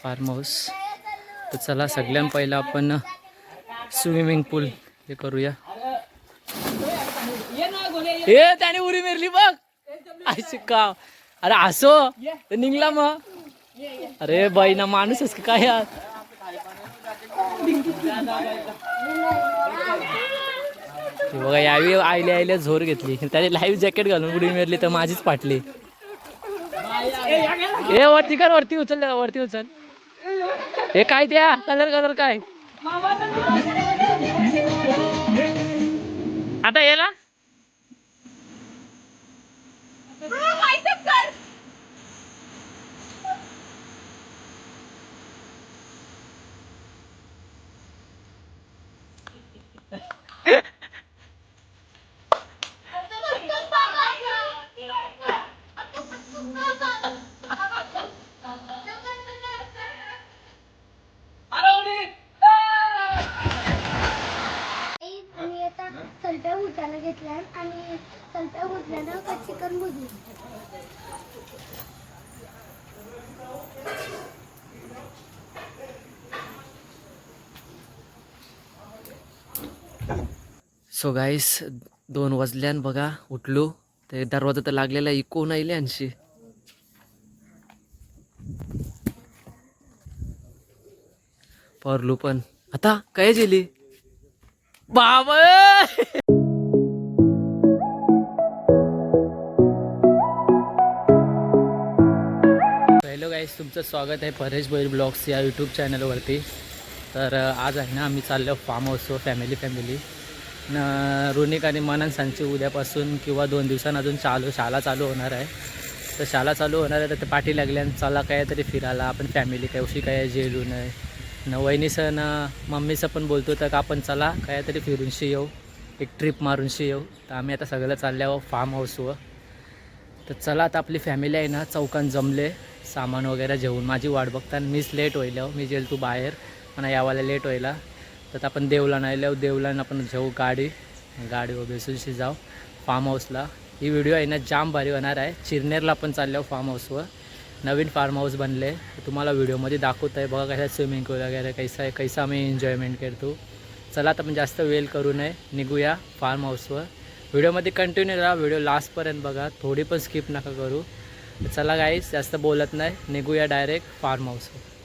Form house तर चला सगळ्यां पहिलं आपण स्विमिंग पूल हे करूया. ए त्याने उरी मेरली बघ. आयची का? अरे असो. तर निघला मग. अरे बाई ना माणूसच का काय यार? बघा यावी आयले आईले झोर घेतली. त्याने लाईव्ह जॅकेट घालून उडी मेरली तर माझीच पाटली ए वरती कर वरती उचल वरती उचल. हे काय त्या कलर कलर काय आता याला Yeah आता सलप्या उठायला घेतल्या आणि सलप्या उठल्यानं का चिकन भुजली सो गाईस दोन वाजल्यान बघा उठलो. ते दरवाजा तर लागलेला इको नाही आणशी परलू पण. आता काय गेली बाबा हॅलो गाईस तुमचं स्वागत आहे परेश बैल ब्लॉग्स या यूट्यूब चॅनलवरती तर आज आहे ना आम्ही चाललो फार्म हाऊसवर फॅमिली फॅमिली न रुनिक आणि मनन उद्यापासून किंवा दोन दिवसांनी अजून चालू शाळा चालू होणार आहे. तर शाळा चालू होणार आहे तर ते पाठी लागल्यान चला काय तरी फिरायला आपण फॅमिली काय उशी काय जेलू नये न वहिनीचं ना मम्मीचं पण बोलतो तर का आपण चला काय तरी फिरूनशी येऊ एक ट्रिप मारूनशी येऊ तर आम्ही आता सगळं चालल्यावर फार्म हाऊसवर तर चला आता आपली फॅमिली आहे ना चौकान जमले सामान वगैरे जेवून. माझी वाट बघता मीच लेट होईल हो. मी जेल तू बाहेर. पण यावाला लेट होईल तर आपण देवला नाही लेव देवलान आपण जाऊ गाडी. गाडीवर बेसूनशी जाऊ. फार्म हाऊसला ही व्हिडिओ आहे ना जाम भारी होणार आहे. चिरनेरला पण चाललो फार्म हाऊसवर नवीन फार्म हाऊस बनले. तुम्हाला व्हिडिओमध्ये दाखवत आहे बघा कशा स्विमिंग पूल वगैरे कैसा आहे कैसा आम्ही एन्जॉयमेंट करतो. चला आता आपण जास्त वेल करू नये. निघूया फार्म हाऊसवर व्हिडिओमध्ये कंटिन्यू राहा. व्हिडिओ लास्टपर्यंत बघा. थोडी पण स्किप नका करू. चला गाईस जास्त बोलत नाही. निघूया डायरेक्ट फार्म हाऊसवर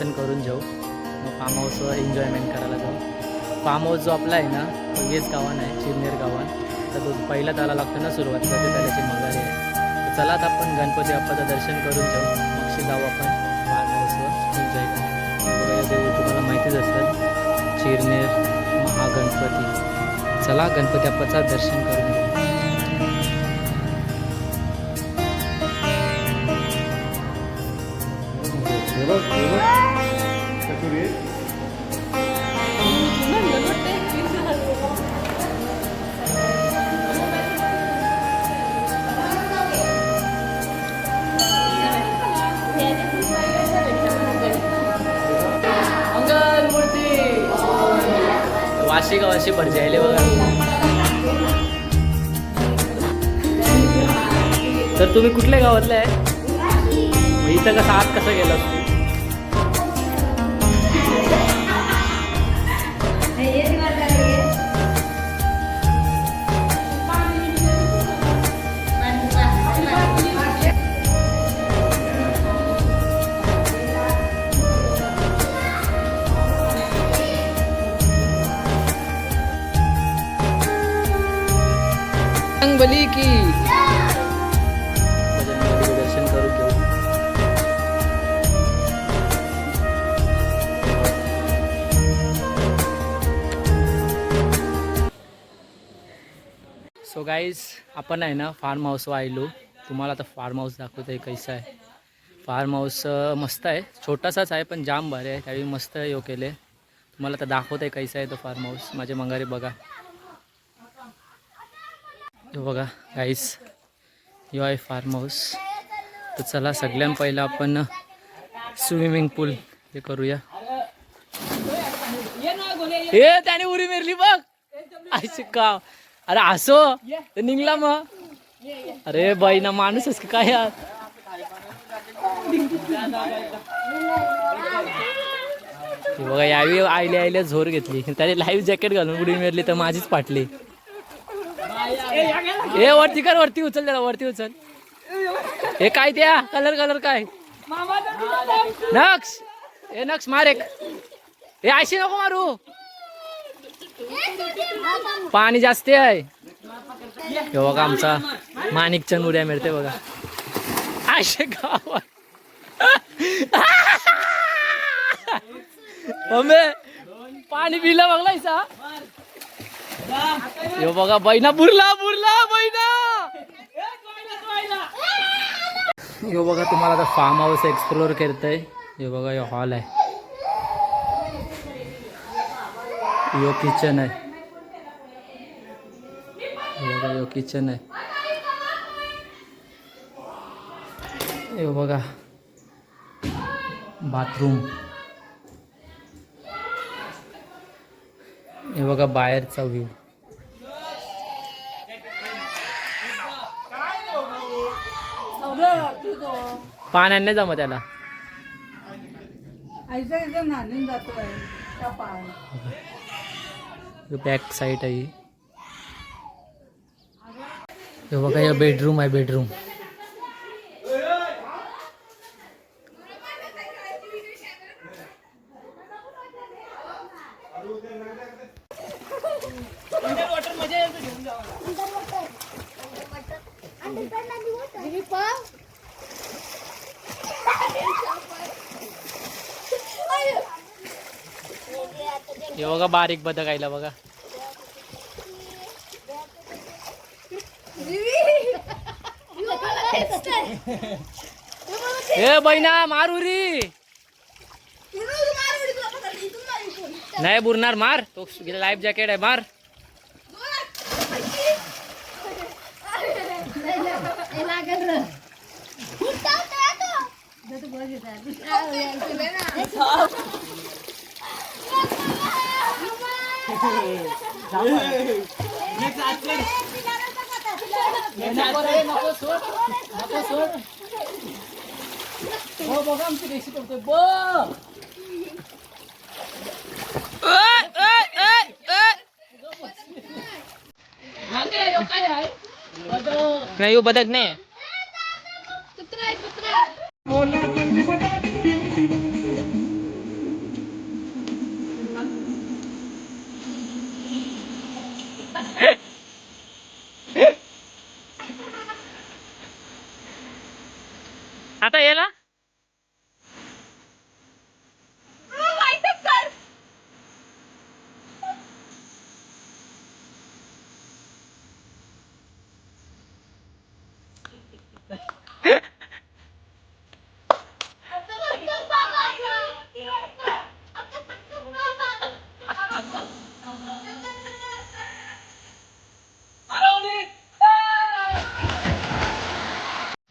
दर्शन करून जाऊ मग फार्म हाऊसवर एन्जॉयमेंट करायला जाऊ. फार्म हाऊस जो आपला आहे ना तो हेच गावान आहे चिरनेर गावान तर तो पहिला त्याला लागतो ना सुरुवात करते त्याची मगारी आहे. तर चला आता आपण गणपती बाप्पाचं दर्शन करून जाऊ मगशी जाऊ आपण फार्म हाऊसवर एन्जॉय करायला देऊ तुम्हाला माहितीच असतं चिरनेर महागणपती. चला गणपती बाप्पाचं दर्शन करून घेऊ. मंगल कसे भरजायले बघा. तर तुम्ही कुठल्या गावातले आहे? इथं कसं आत कसं गेलं गाईज आपण आहे ना फार्म हाऊसवर आलो तुम्हाला आता फार्म हाऊस दाखवतो आहे कैसा आहे. फार्म हाऊस मस्त आहे. छोटासाच आहे पण जाम भारी आहे. त्यावेळी मस्त यो केले. तुम्हाला आता दाखवत आहे कैसा आहे तो फार्म हाऊस माझे मंगारी बघा. यो बघा गाईज यो आहे फार्म हाऊस तर चला सगळ्यां पहिलं आपण स्विमिंग पूल हे करूया. हे त्याने उरी मेरली बघ. आयचे का अरे असो. ते निघला मग. अरे बाई ना माणूसच की काय यार? हे बघा यावेळी आयले आयले झोर घेतली. त्याने लाईव्ह जॅकेट घालून उडी मेरली तर माझीच पाटली ए वरती कर वरती उचल जरा वरती उचल. हे काय त्या? कलर कलर काय? नक्स. ए नक्स मार एक. ए अशी नको मारू. पाणी जास्त आहे. हे बघा आमचा माणिकचंद उड्या मिळते बघा. असे गाव पाणी पिलं बघलायचा हे? बघा बैना बुरला बुरला बैना! हे बघा तुम्हाला आता फार्म हाऊस एक्सप्लोर करतंय. हे बघा हे हॉल आहे. यो किचन आहे हे बघा यो किचन आहे हे बघा बाथरूम। हे बघा बाहेरचा व्ह्यू पाण्याने जमा त्याला। बॅक साईड आहे. हे बघा या बेडरूम आहे बेडरूम हे बघा बारीक बदक आयला बघा. हे बहिणा मारुरी नाही बुरणार मार. तो लाईफ जॅकेट आहे मार. बघा आमची रेशी करतोय बघ नाही बदक नाही आता याला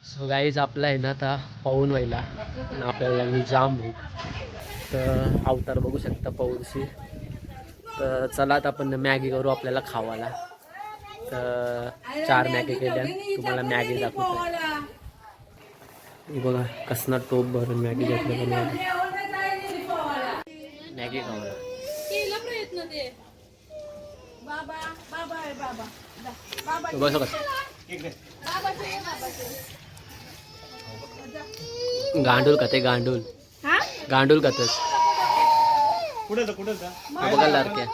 सो गाईज आपला आहे ना आता पाऊन व्हायला. आपल्याला मी जाम भूक. तर अवतार बघू शकता पाऊनशी. तर चला आता आपण मॅगी करू आपल्याला खावाला तर चार मॅगी केल्या. तुम्हाला मॅगी दाखवतो हे बघा कसना टोप भरून मॅगी घेतलं मॅगी खावाला बघ कसं गांडूल खाते गांडूल गांडूल खातस बघा लारक्या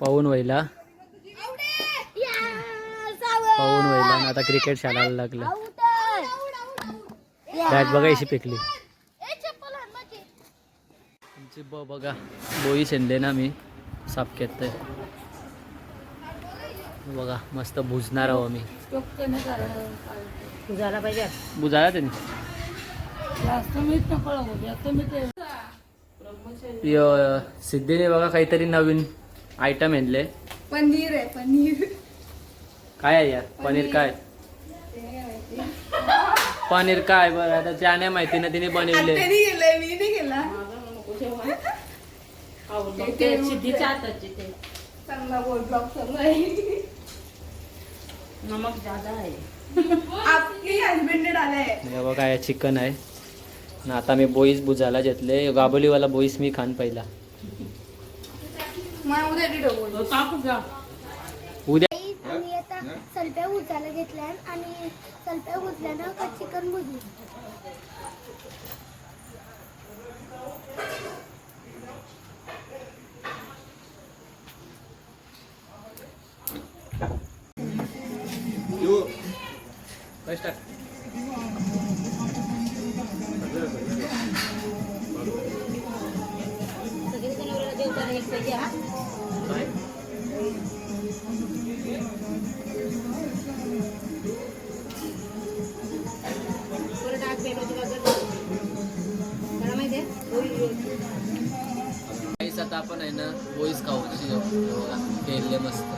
पाहून व्हायला पाहून व्हायला आणि आता क्रिकेट खेळायला लागलं. आहे. बॅट बघा अशी. आमची ब बघा. बोई शेंडले ना मी. साफ घेतोय बघा मस्त भुजणार आहो मी तुझाला पाहिजे. त्यांनी. सिद्धीने बघा काहीतरी नवीन आयटम आणले. पनीर आहे पनीर. काय आहे यार? पनीर काय? पनीर काय बरं आता त्या नाही माहिती ना तिने बनवले. गेलंय मी नाही गेला सिद्धीच्या हाताचे ते. चांगला गोल ब्लॉक चालू आहे. नमक ज्यादा आहे. आपके हस्बंड ने डाला है हे बघा हे चिकन आहे. आणि आता मी बोईस बुजायला घेतले. गाबोलीवाला बोईस मी खान पहिला. उद्या आम्ही आता सलप्या घेतल्या आणि सलप्या का चिकन भुजली आता आपण आहे ना बोईस खाऊ केले मस्त.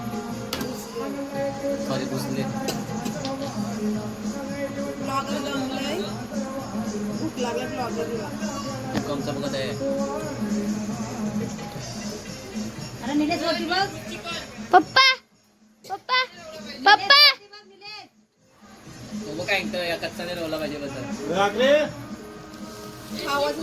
कमचा बघत आहे अरे निलेश वरती बघ पप्पा पप्पा पप्पा. तो काय ऐकतं या कच्चाने रोवला पाहिजे बद्दल आवाज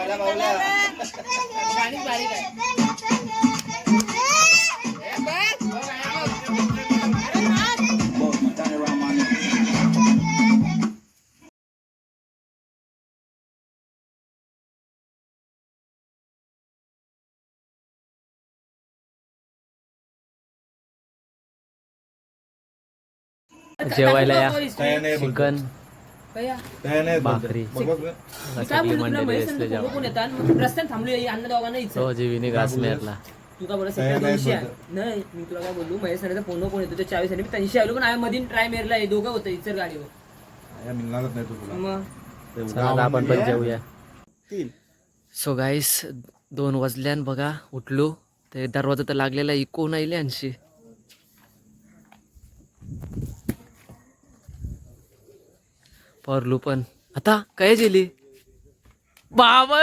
तर खा बारीक बारीक आहे जेवायला या चिकन कया भाकरी. सगळी मंडळी असले जीवीने घास दोनशे नाही मी तुला काय महेश नंतर फोन कोण येतो ते चाळीस आणि मी तीनशे आलो पण आम्ही मधीन ट्राय मेरला दोघं होतं इतर गाडीवर. मिळणारच नाही तुला. मग? चला आता आपण पण जेवूया सो गाईस दोन वाजल्यान बघा उठलो. ते दरवाजा तर लागलेला इको नाही आणशी परलू पण. आता काय गेली? बाबा